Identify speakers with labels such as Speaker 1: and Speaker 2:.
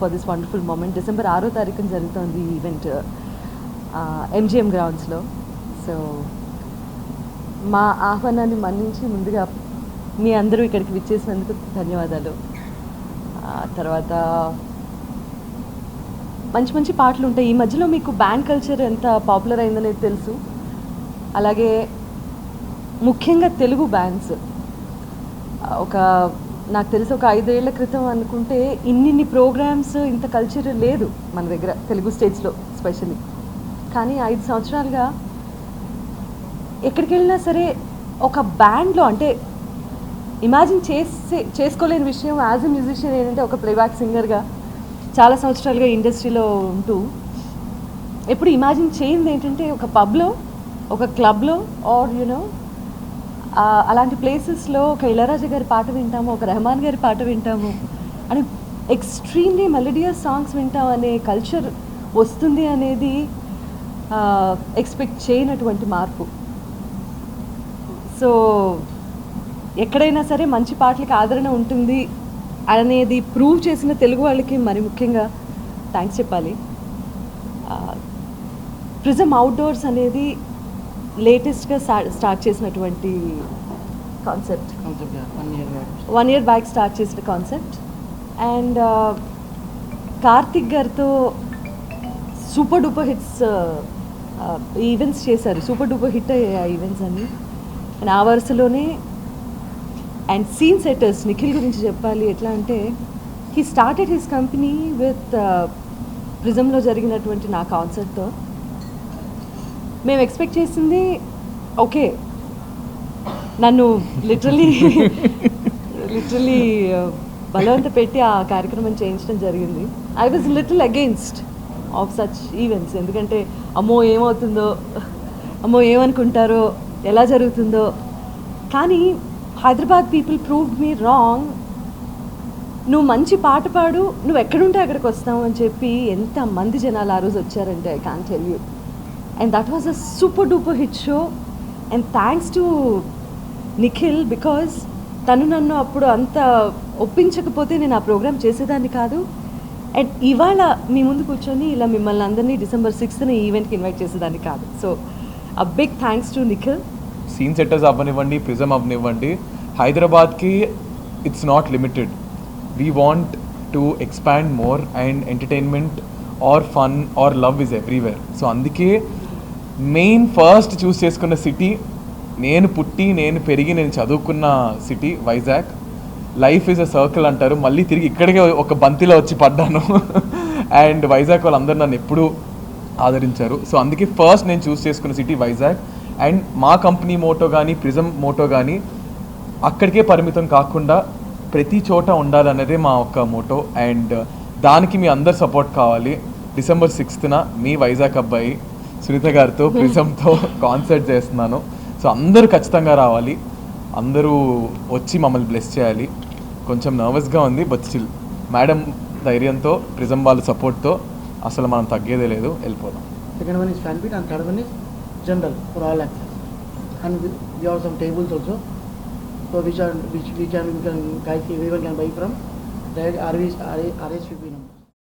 Speaker 1: For this wonderful moment December ఆరో తారీఖున జరుగుతోంది ఈ ఈవెంట్ ఎంజిఎం గ్రౌండ్స్లో సో మా ఆహ్వానాన్ని మన్నించి ముందుగా మీ అందరూ ఇక్కడికి విచ్చేసినందుకు ధన్యవాదాలు. తర్వాత మంచి మంచి పాటలు ఉంటాయి. ఈ మధ్యలో మీకు బ్యాండ్ కల్చర్ ఎంత పాపులర్ అయిందనేది తెలుసు. అలాగే ముఖ్యంగా తెలుగు బ్యాండ్స్ ఒక నాకు తెలిసి ఒక ఐదేళ్ళ క్రితం అనుకుంటే ఇన్నిన్ని ప్రోగ్రామ్స్ ఇంత కల్చర్ లేదు మన దగ్గర తెలుగు స్టేట్స్లో స్పెషల్లీ. కానీ ఐదు సంవత్సరాలుగా ఎక్కడికి వెళ్ళినా సరే ఒక బ్యాండ్లో అంటే ఇమాజిన్ చేసే చేసుకోలేని విషయం యాజ్ ఎ మ్యూజిషియన్ ఏంటంటే ఒక ప్లేబ్యాక్ సింగర్గా చాలా సంవత్సరాలుగా ఇండస్ట్రీలో ఉంటూ ఎప్పుడు ఇమాజిన్ చేయింది ఏంటంటే ఒక పబ్లో ఒక క్లబ్లో ఆర్ యునో అలాంటి ప్లేసెస్లో ఒక ఇళరాజా గారి పాట వింటాము ఒక రెహమాన్ గారి పాట వింటాము. అని ఎక్స్ట్రీమ్లీ మెలడియస్ సాంగ్స్ వింటాం అనే కల్చర్ వస్తుంది అనేది ఎక్స్పెక్ట్ చేయనటువంటి మార్పు. సో ఎక్కడైనా సరే మంచి పాటలకి ఆదరణ ఉంటుంది అనేది ప్రూవ్ చేసిన తెలుగు వాళ్ళకి మరి ముఖ్యంగా థ్యాంక్స్ చెప్పాలి. ప్రిజమ్ అవుట్డోర్స్ అనేది లేటెస్ట్గా స్టార్ట్ చేసినటువంటి concept
Speaker 2: one year back
Speaker 1: start చేసిన కాన్సెప్ట్ అండ్ కార్తిక్ గారితో సూపర్ డూపర్ హిట్స్ ఈవెంట్స్ చేశారు. సూపర్ డూపర్ హిట్ అయ్యాయి ఆ ఈవెంట్స్ అన్ని. అండ్ ఆ వరుసలోనే అండ్ సీన్ సెటర్స్ నిఖిల్ గురించి చెప్పాలి ఎట్లా అంటే he started his company with ప్రిజంలో జరిగినటువంటి నా కాన్సర్ట్తో మేము ఎక్స్పెక్ట్ చేసింది ఓకే నన్ను లిటరలీ లిటరలీ బలవంత పెట్టి ఆ కార్యక్రమం చేయించడం జరిగింది. I was little against of such events ఎందుకంటే అమ్మో ఏమవుతుందో అమ్మో ఏమనుకుంటారో ఎలా జరుగుతుందో. కానీ Hyderabad people prove me wrong నువ్వు మంచి పాట పాడు నువ్వు ఎక్కడుంటే అక్కడికి వస్తావు అని చెప్పి ఎంత మంది జనాలు ఆ రోజు వచ్చారంటే I can tell you and that was a super duper hit show and thanks to Nikhil because తను నన్ను అప్పుడు అంత ఒప్పించకపోతే నేను ఆ ప్రోగ్రామ్ చేసేదాన్ని కాదు. అండ్ ఇవాళ మీ ముందు కూర్చొని ఇలా మిమ్మల్ని అందరినీ డిసెంబర్ సిక్స్త్న ఈవెంట్కి ఇన్వైట్ చేసేదాన్ని కాదు. So a big thanks to Nikhil
Speaker 3: scene setters అవ్వనివ్వండి ప్రిజమ్ అవ్వనివ్వండి. హైదరాబాద్కి it's not limited we want to expand more and entertainment or fun or love is everywhere so అందుకే మెయిన్ ఫస్ట్ చూస్ చేసుకున్న city నేను పుట్టి నేను పెరిగి నేను చదువుకున్న city Vizag. Life is a circle అంటారు. మళ్ళీ తిరిగి ఇక్కడికే ఒక బంతిలో వచ్చి పడ్డాను. అండ్ వైజాగ్ వాళ్ళందరూ నన్ను ఎప్పుడూ ఆదరించారు. సో అందుకే ఫస్ట్ నేను చూస్ చేసుకున్న సిటీ వైజాగ్. అండ్ మా కంపెనీ మోటో కానీ ప్రిజమ్ మోటో కానీ అక్కడికే పరిమితం కాకుండా ప్రతి చోట ఉండాలన్నదే మా ఒక్క మోటో. అండ్ దానికి మీ అందరు సపోర్ట్ కావాలి. డిసెంబర్ సిక్స్త్న మీ వైజాగ్ అబ్బాయి సునీత గారితో ప్రిజంతో కాన్సర్ట్ చేస్తున్నాను. సో అందరూ ఖచ్చితంగా రావాలి. అందరూ వచ్చి మమ్మల్ని బ్లెస్ చేయాలి. కొంచెం నర్వస్గా ఉంది బట్ స్టిల్ మేడం ధైర్యంతో ప్రిజం వాళ్ళ సపోర్ట్తో అసలు మనం తగ్గేదే లేదు. వెళ్ళిపోదాం.
Speaker 2: Second one is fan beat and third one is general for all actors and we are some tables also so which are which which are you can కై see we can buy from RS RS UP number